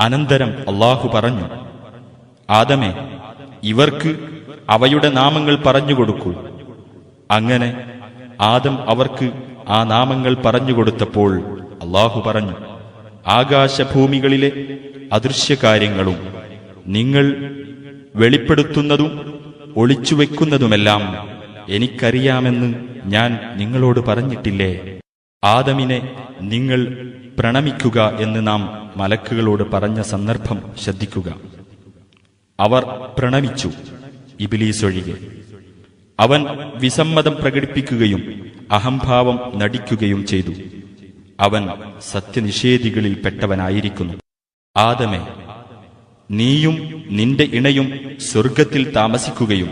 അനന്തരം അള്ളാഹു പറഞ്ഞു ആദമേ ഇവർക്ക് അവയുടെ നാമങ്ങൾ പറഞ്ഞുകൊടുക്കൂ അങ്ങനെ ആദം അവർക്ക് ആ നാമങ്ങൾ പറഞ്ഞുകൊടുത്തപ്പോൾ അള്ളാഹു പറഞ്ഞു ആകാശഭൂമികളിലെ അദൃശ്യകാര്യങ്ങളും നിങ്ങൾ വെളിപ്പെടുത്തുന്നതും ഒളിച്ചുവെക്കുന്നതുമെല്ലാം എനിക്കറിയാമെന്ന് ഞാൻ നിങ്ങളോട് പറഞ്ഞിട്ടില്ലേ? ആദമിനെ നിങ്ങൾ പ്രണമിക്കുക എന്ന് നാം മലക്കുകളോട് പറഞ്ഞ സന്ദർഭം ശ്രദ്ധിക്കുക. അവർ പ്രണമിച്ചു ഇബിലീസ് ഒഴികെ അവൻ വിസമ്മതം പ്രകടിപ്പിക്കുകയും അഹംഭാവം നടിക്കുകയും ചെയ്തു. അവൻ സത്യനിഷേധികളിൽ പെട്ടവനായിരിക്കുന്നു. ആദമേ നീയും നിന്റെ ഇണയും സ്വർഗത്തിൽ താമസിക്കുകയും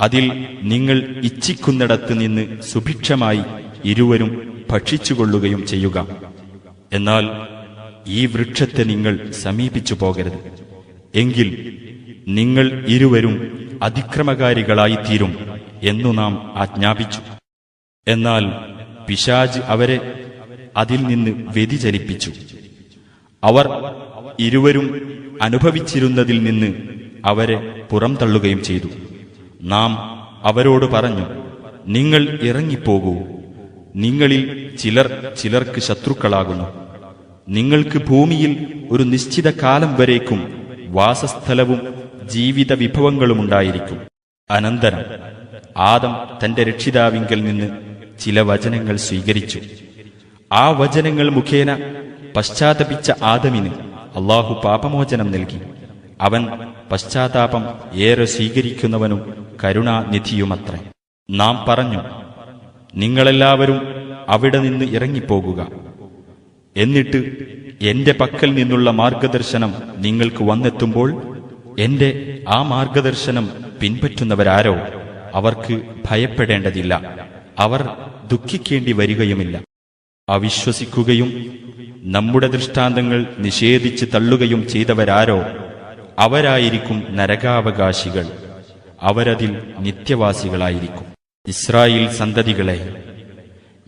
അതിൽ നിങ്ങൾ ഇച്ഛിക്കുന്നിടത്ത് നിന്ന് സുഭിക്ഷമായി ഇരുവരും ഭക്ഷിച്ചുകൊള്ളുകയും ചെയ്യുക. എന്നാൽ ഈ വൃക്ഷത്തെ നിങ്ങൾ സമീപിച്ചു പോകരുത്. എങ്കിൽ നിങ്ങൾ ഇരുവരും അതിക്രമകാരികളായിത്തീരും എന്നു നാം ആജ്ഞാപിച്ചു. എന്നാൽ പിശാജ് അവരെ അതിൽ നിന്ന് വ്യതിചലിപ്പിച്ചു. അവർ ഇരുവരും അനുഭവിച്ചിരുന്നതിൽ നിന്ന് അവരെ പുറംതള്ളുകയും ചെയ്തു. നാം അവരോട് പറഞ്ഞു നിങ്ങൾ ഇറങ്ങിപ്പോകൂ. നിങ്ങളിൽ ചിലർ ചിലർക്ക് ശത്രുക്കളാകുന്നു. നിങ്ങൾക്ക് ഭൂമിയിൽ ഒരു നിശ്ചിത കാലം വരേക്കും വാസസ്ഥലവും ജീവിത വിഭവങ്ങളും ഉണ്ടായിരിക്കും. അനന്തരം ആദം തന്റെ രക്ഷിതാവിങ്കിൽ നിന്ന് ചില വചനങ്ങൾ സ്വീകരിച്ചു. ആ വചനങ്ങൾ മുഖേന പശ്ചാത്തപിച്ച ആദമിന് അള്ളാഹു പാപമോചനം നൽകി. അവൻ പശ്ചാത്താപം ഏറെ സ്വീകരിക്കുന്നവനും കരുണാനിധിയുമത്രേ. നാം പറഞ്ഞു നിങ്ങളെല്ലാവരും അവിടെ നിന്ന് ഇറങ്ങിപ്പോകുക. എന്നിട്ട് എന്റെ പക്കൽ നിന്നുള്ള മാർഗദർശനം നിങ്ങൾക്ക് വന്നെത്തുമ്പോൾ എന്റെ ആ മാർഗദർശനം പിൻപറ്റുന്നവരാരോ അവർക്ക് ഭയപ്പെടേണ്ടതില്ല. അവർ ദുഃഖിക്കേണ്ടി വരികയുമില്ല. അവിശ്വസിക്കുകയും നമ്മുടെ ദൃഷ്ടാന്തങ്ങൾ നിഷേധിച്ച് തള്ളുകയും ചെയ്തവരാരോ അവരായിരിക്കും നരകാവകാശികൾ. അവരതിൽ നിത്യവാസികളായിരിക്കും. ഇസ്രായേൽ സന്തതികളെ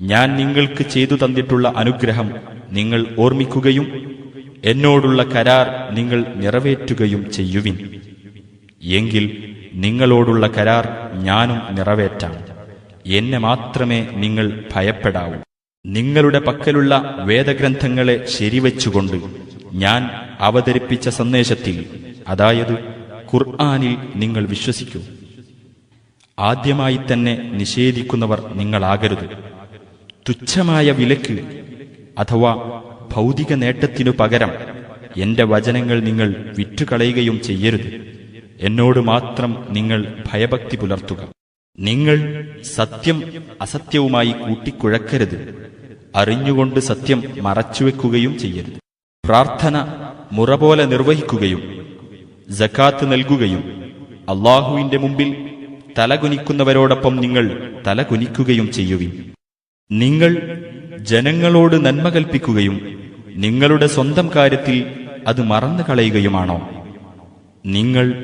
ഞാൻ നിങ്ങൾക്ക് ചെയ്തു തന്നിട്ടുള്ള അനുഗ്രഹം നിങ്ങൾ ഓർമ്മിക്കുകയും എന്നോടുള്ള കരാർ നിങ്ങൾ നിറവേറ്റുകയും ചെയ്യുവിൻ. എങ്കിൽ നിങ്ങളോടുള്ള കരാർ ഞാനും നിറവേറ്റാം. എന്നെ മാത്രമേ നിങ്ങൾ ഭയപ്പെടാവൂ. നിങ്ങളുടെ പക്കലുള്ള വേദഗ്രന്ഥങ്ങളെ ശരിവച്ചുകൊണ്ട് ഞാൻ അവതരിപ്പിച്ച സന്ദേശത്തിൽ അതായത് ഖുർആാനിൽ നിങ്ങൾ വിശ്വസിക്കൂ. ആദ്യമായി തന്നെ നിഷേധിക്കുന്നവർ നിങ്ങളാകരുത്. തുച്ഛമായ വിലക്ക് അഥവാ ഭൗതിക നേട്ടത്തിനു പകരം എന്റെ വചനങ്ങൾ നിങ്ങൾ വിറ്റുകളയുകയും ചെയ്യരുത്. എന്നോട് മാത്രം നിങ്ങൾ ഭയഭക്തി പുലർത്തുക. നിങ്ങൾ സത്യം അസത്യവുമായി കൂട്ടിക്കുഴക്കരുത്. അറിഞ്ഞുകൊണ്ട് സത്യം മറച്ചുവെക്കുകയും ചെയ്യരുത്. പ്രാർത്ഥന മുറ പോലെ നിർവഹിക്കുകയും ജക്കാത്ത് നൽകുകയും അള്ളാഹുവിന്റെ മുമ്പിൽ തലകുനിക്കുന്നവരോടൊപ്പം നിങ്ങൾ തലകുനിക്കുകയും ചെയ്യുവിൻ. നിങ്ങൾ ജനങ്ങളോട് നന്മ കൽപ്പിക്കുകയും നിങ്ങളുടെ സ്വന്തം കാര്യത്തിൽ അത് മറന്നു കളയുകയുമാണോ? നിങ്ങൾ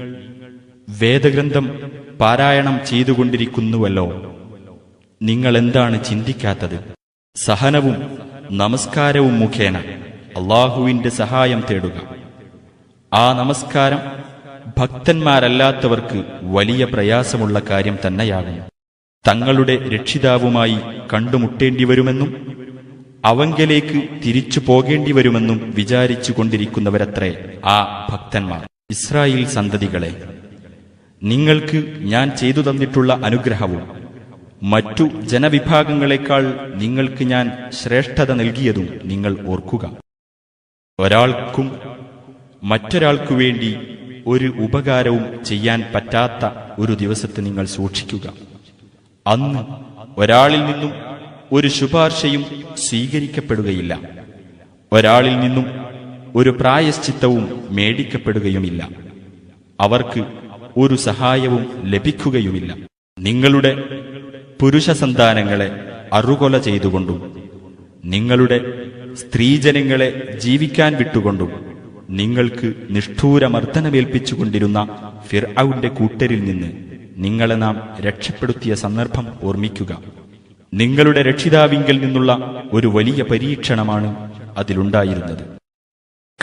വേദഗ്രന്ഥം പാരായണം ചെയ്തുകൊണ്ടിരിക്കുന്നുവല്ലോ. നിങ്ങൾ എന്താണ് ചിന്തിക്കാത്തത്? സഹനവും നമസ്കാരവും മുഖേന അള്ളാഹുവിന്റെ സഹായം തേടുക. ആ നമസ്കാരം ഭക്തന്മാരല്ലാത്തവർക്ക് വലിയ പ്രയാസമുള്ള കാര്യം തന്നെയാണ്. തങ്ങളുടെ രക്ഷിതാവുമായി കണ്ടുമുട്ടേണ്ടി വരുമെന്നും അവങ്കലേക്ക് തിരിച്ചു പോകേണ്ടി വരുമെന്നും വിചാരിച്ചു കൊണ്ടിരിക്കുന്നവരത്രേ ആ ഭക്തന്മാർ. ഇസ്രായേൽ സന്തതികളെ നിങ്ങൾക്ക് ഞാൻ ചെയ്തു തന്നിട്ടുള്ള അനുഗ്രഹവും മറ്റു ജനവിഭാഗങ്ങളെക്കാൾ നിങ്ങൾക്ക് ഞാൻ ശ്രേഷ്ഠത നൽകിയതും നിങ്ങൾ ഓർക്കുക. ഒരാൾക്കും മറ്റൊരാൾക്കു വേണ്ടി ഒരു ഉപകാരവും ചെയ്യാൻ പറ്റാത്ത ഒരു ദിവസത്തെ നിങ്ങൾ സൂക്ഷിക്കുക. അന്ന് ഒരാളിൽ നിന്നും ഒരു ശുപാർശയും സ്വീകരിക്കപ്പെടുകയില്ല. ഒരാളിൽ നിന്നും ഒരു പ്രായശ്ചിത്തവും മേടിക്കപ്പെടുകയുമില്ല. അവർക്ക് ഒരു സഹായവും ലഭിക്കുകയുമില്ല. നിങ്ങളുടെ പുരുഷ സന്താനങ്ങളെ അറുകൊല ചെയ്തുകൊണ്ടും നിങ്ങളുടെ സ്ത്രീജനങ്ങളെ ജീവിക്കാൻ വിട്ടുകൊണ്ടും നിങ്ങൾക്ക് നിഷ്ഠൂരമർദ്ദനമേൽപ്പിച്ചുകൊണ്ടിരുന്ന ഫിർഔന്റെ കൂട്ടരിൽ നിന്ന് നിങ്ങളെ നാം രക്ഷപ്പെടുത്തിയ സന്ദർഭം ഓർമ്മിക്കുക. നിങ്ങളുടെ രക്ഷിതാവിങ്കിൽ നിന്നുള്ള ഒരു വലിയ പരീക്ഷണമാണ് അതിലുണ്ടായിരുന്നത്.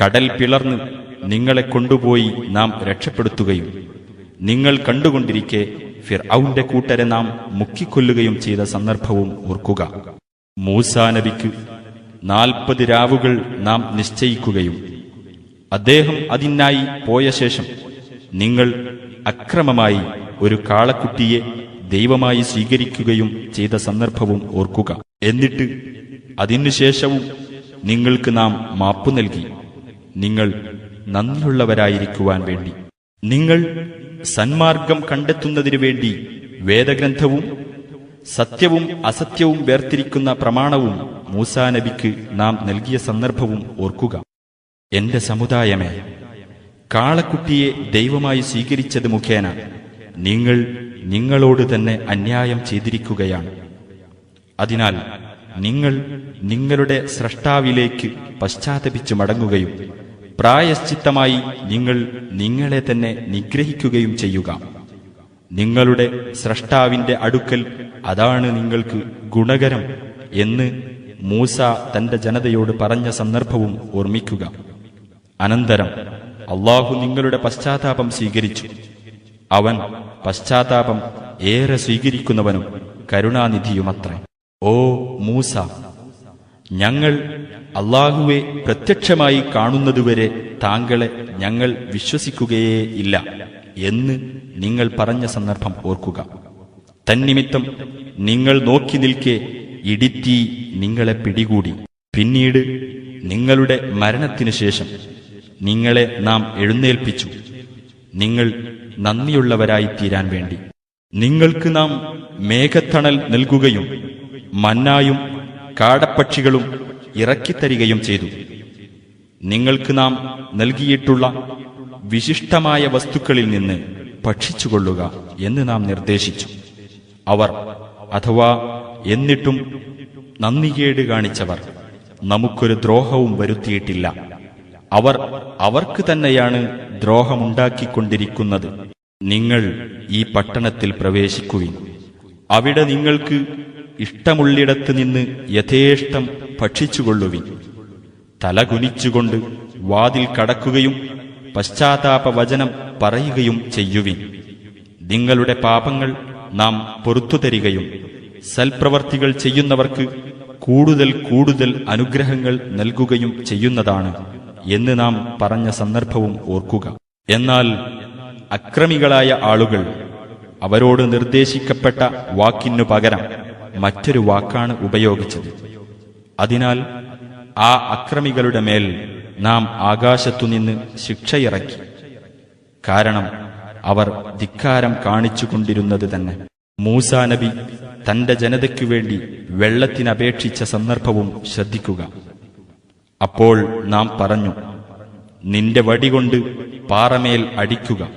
കടൽ പിളർന്ന് നിങ്ങളെ കൊണ്ടുപോയി നാം രക്ഷപ്പെടുത്തുകയും നിങ്ങൾ കണ്ടുകൊണ്ടിരിക്കെ ഫിർഔന്റെ കൂട്ടരെ നാം മുക്കിക്കൊല്ലുകയും ചെയ്ത സന്ദർഭവും ഓർക്കുക. മൂസാനബിക്ക് നാൽപ്പത് രാവുകൾ നാം നിശ്ചയിക്കുകയും അദ്ദേഹം അതിനായി പോയ ശേഷം നിങ്ങൾ അക്രമമായി ഒരു കാളക്കുട്ടിയെ ദൈവമായി സ്വീകരിക്കുകയും ചെയ്ത സന്ദർഭവും ഓർക്കുക. എന്നിട്ട് അതിനുശേഷവും നിങ്ങൾക്ക് നാം മാപ്പു നൽകി. നിങ്ങൾ നന്ദിയുള്ളവരായിരിക്കുവാൻ വേണ്ടി. നിങ്ങൾ സന്മാർഗം കണ്ടെത്തുന്നതിനു വേണ്ടി വേദഗ്രന്ഥവും സത്യവും അസത്യവും വേർതിരിക്കുന്ന പ്രമാണവും മൂസാനബിക്ക് നാം നൽകിയ സന്ദർഭവും ഓർക്കുക. എന്റെ സമുദായമേ കാളക്കുട്ടിയെ ദൈവമായി സ്വീകരിച്ചത് മുഖേന നിങ്ങൾ നിങ്ങളോട് തന്നെ അന്യായം ചെയ്തിരിക്കുകയാണ്. അതിനാൽ നിങ്ങൾ നിങ്ങളുടെ സ്രഷ്ടാവിലേക്ക് പശ്ചാത്തപിച്ചു മടങ്ങുകയും പ്രായശ്ചിത്തമായി നിങ്ങൾ നിങ്ങളെ തന്നെ നിഗ്രഹിക്കുകയും ചെയ്യുക. നിങ്ങളുടെ സ്രഷ്ടാവിന്റെ അടുക്കൽ അതാണ് നിങ്ങൾക്ക് ഗുണകരം എന്ന് മൂസ തന്റെ ജനതയോട് പറഞ്ഞ സന്ദർഭവും ഓർമ്മിക്കുക. അനന്തരം അള്ളാഹു നിങ്ങളുടെ പശ്ചാത്താപം സ്വീകരിച്ചു. അവൻ പശ്ചാത്താപം ഏറെ സ്വീകരിക്കുന്നവനും കരുണാനിധിയുമത്രേ. ഓ മൂസ ഞങ്ങൾ അള്ളാഹുവെ പ്രത്യക്ഷമായി കാണുന്നതുവരെ താങ്കളെ ഞങ്ങൾ വിശ്വസിക്കുകയേ ഇല്ല എന്ന് നിങ്ങൾ പറഞ്ഞ സന്ദർഭം ഓർക്കുക. തന്നിമിത്തം നിങ്ങൾ നോക്കി നിൽക്കെ ഇടിത്തീ നിങ്ങളെ പിടികൂടി. പിന്നീട് നിങ്ങളുടെ മരണത്തിനു ശേഷം നിങ്ങളെ നാം എഴുന്നേൽപ്പിച്ചു. നിങ്ങൾ നന്ദിയുള്ളവരായി തീരാൻ വേണ്ടി. നിങ്ങൾക്ക് നാം മേഘത്തണൽ നൽകുകയും മന്നായും കാടപ്പക്ഷികളും ഇറക്കിത്തരികയും ചെയ്തു. നിങ്ങൾക്ക് നാം നൽകിയിട്ടുള്ള വിശിഷ്ടമായ വസ്തുക്കളിൽ നിന്ന് ഭക്ഷിച്ചുകൊള്ളുക എന്ന് നാം നിർദ്ദേശിച്ചു. അവർ അഥവാ എന്നിട്ടും നന്ദികേട് കാണിച്ചവർ നമുക്കൊരു ദ്രോഹവും വരുത്തിയിട്ടില്ല. അവർ അവർക്ക് തന്നെയാണ് ദ്രോഹമുണ്ടാക്കിക്കൊണ്ടിരിക്കുന്നത്. നിങ്ങൾ ഈ പട്ടണത്തിൽ പ്രവേശിക്കുവിൻ. അവിടെ നിങ്ങൾക്ക് ഇഷ്ടമുള്ളിടത്ത് നിന്ന് യഥേഷ്ടം ഭക്ഷിച്ചുകൊള്ളുവിൻ. തലകുനിച്ചുകൊണ്ട് വാതിൽ കടക്കുകയും പശ്ചാത്താപ വചനം പറയുകയും ചെയ്യുവിൻ. നിങ്ങളുടെ പാപങ്ങൾ നാം പൊറത്തു തരികയും സൽപ്രവർത്തികൾ ചെയ്യുന്നവർക്ക് കൂടുതൽ കൂടുതൽ അനുഗ്രഹങ്ങൾ നൽകുകയും ചെയ്യുന്നതാണ്. എന്ന് നാം പറഞ്ഞ സന്ദർഭവും ഓർക്കുക. എന്നാൽ അക്രമികളായ ആളുകൾ അവരോട് നിർദ്ദേശിക്കപ്പെട്ട വാക്കിനു പകരം മറ്റൊരു വാക്കാണ് ഉപയോഗിച്ചത്. അതിനാൽ ആ അക്രമികളുടെ മേൽ നാം ആകാശത്തുനിന്ന് ശിക്ഷയിറക്കി. കാരണം അവർ ധിക്കാരം കാണിച്ചുകൊണ്ടിരുന്നത് തന്നെ. മൂസാ നബി തന്റെ ജനതയ്ക്കു വേണ്ടി വെള്ളത്തിനപേക്ഷിച്ച സന്ദർഭവും ശ്രദ്ധിക്കുക. അപ്പോൾ നാം പറഞ്ഞു നിന്റെ വടികൊണ്ട് പാറമേൽ അടിക്കുക.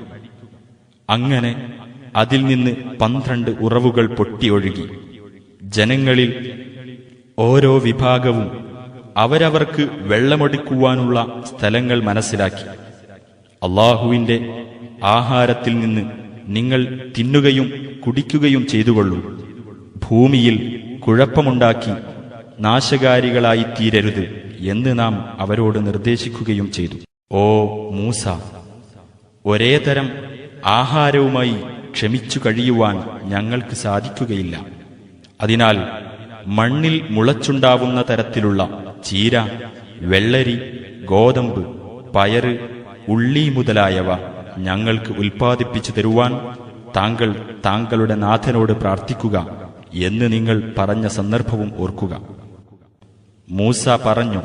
അങ്ങനെ അതിൽ നിന്ന് പന്ത്രണ്ട് ഉറവുകൾ പൊട്ടിയൊഴുകി ജനങ്ങളിൽ ഓരോ വിഭാഗവും അവരവർക്ക് വെള്ളമൊടുക്കുവാനുള്ള സ്ഥലങ്ങൾ മനസ്സിലാക്കി. അള്ളാഹുവിന്റെ ആഹാരത്തിൽ നിന്ന് നിങ്ങൾ തിന്നുകയും കുടിക്കുകയും ചെയ്തുകൊള്ളൂ. ഭൂമിയിൽ കുഴപ്പമുണ്ടാക്കി നാശകാരികളായി തീരരുത് എന്ന് നാം അവരോട് നിർദ്ദേശിക്കുകയും ചെയ്തു. ഓ മൂസ ഒരേ തരം ആഹാരവുമായി ക്ഷമിച്ചു കഴിയുവാൻ ഞങ്ങൾക്ക് സാധിക്കുകയില്ല. അതിനാൽ മണ്ണിൽ മുളച്ചുണ്ടാവുന്ന തരത്തിലുള്ള ചീര വെള്ളരി ഗോതമ്പ് പയറ് ഉള്ളി മുതലായവ ഞങ്ങൾക്ക് ഉൽപ്പാദിപ്പിച്ചു തരുവാൻ താങ്കൾ താങ്കളുടെ നാഥനോട് പ്രാർത്ഥിക്കുക എന്ന് നിങ്ങൾ പറഞ്ഞ സന്ദർഭവും ഓർക്കുക. മൂസ പറഞ്ഞു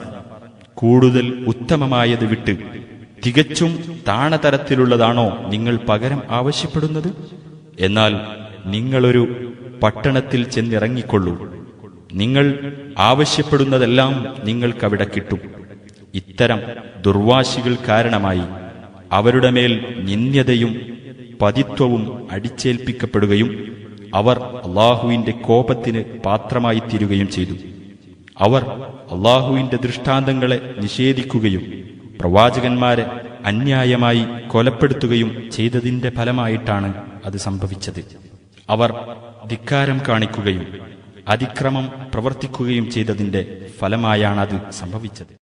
കൂടുതൽ ഉത്തമമായത് വിട്ട് തികച്ചും താണതരത്തിലുള്ളതാണോ നിങ്ങൾ പകരം ആവശ്യപ്പെടുന്നത്? എന്നാൽ നിങ്ങളൊരു പട്ടണത്തിൽ ചെന്നിറങ്ങിക്കൊള്ളൂ. നിങ്ങൾ ആവശ്യപ്പെടുന്നതെല്ലാം നിങ്ങൾക്കവിടെ കിട്ടും. ഇത്തരം ദുർവാശികൾ കാരണമായി അവരുടെ മേൽ നിന്ദ്യതയും പതിത്വവും അടിച്ചേൽപ്പിക്കപ്പെടുകയും അവർ അള്ളാഹുവിന്റെ കോപത്തിന് പാത്രമായി തീരുകയും ചെയ്തു. അവർ അള്ളാഹുവിന്റെ ദൃഷ്ടാന്തങ്ങളെ നിഷേധിക്കുകയും പ്രവാചകന്മാരെ അന്യായമായി കൊലപ്പെടുത്തുകയും ചെയ്തതിന്റെ ഫലമായിട്ടാണ് അത് സംഭവിച്ചത്. അവർ ധിക്കാരം കാണിക്കുകയും അതിക്രമം പ്രവർത്തിക്കുകയും ചെയ്തതിന്റെ ഫലമായാണത് സംഭവിച്ചത്.